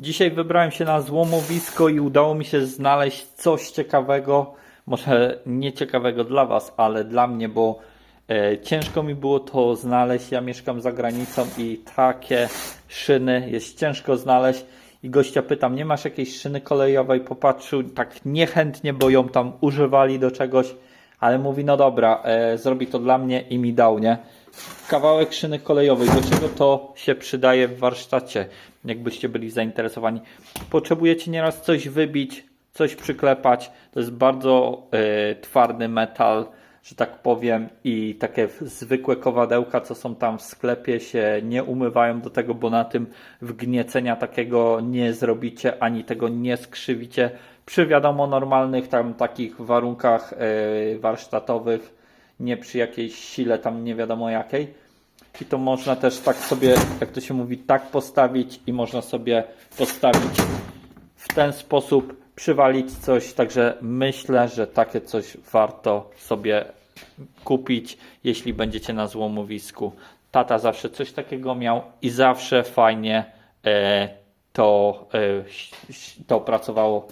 Dzisiaj wybrałem się na złomowisko i udało mi się znaleźć coś ciekawego. Może nie ciekawego dla Was, ale dla mnie, bo e, ciężko mi było to znaleźć. Ja mieszkam za granicą i takie szyny jest ciężko znaleźć. I gościa pytam, nie masz jakiejś szyny kolejowej? Popatrzył tak niechętnie, bo ją tam używali do czegoś, ale mówi, no dobra, e, zrobi to dla mnie i mi dał, nie? Kawałek szyny kolejowej, do czego to się przydaje w warsztacie, jakbyście byli zainteresowani. Potrzebujecie nieraz coś wybić, coś przyklepać. To jest bardzo e, twardy metal, że tak powiem, i takie zwykłe kowadełka, co są tam w sklepie, się nie umywają do tego, bo na tym wgniecenia takiego nie zrobicie, ani tego nie skrzywicie. Przy wiadomo normalnych tam takich warunkach e, warsztatowych, nie przy jakiejś sile tam nie wiadomo jakiej. I to można też tak sobie, jak to się mówi, tak postawić i można sobie postawić w ten sposób, przywalić coś. Także myślę, że takie coś warto sobie kupić, jeśli będziecie na złomowisku. Tata zawsze coś takiego miał i zawsze fajnie e, to, e, to pracowało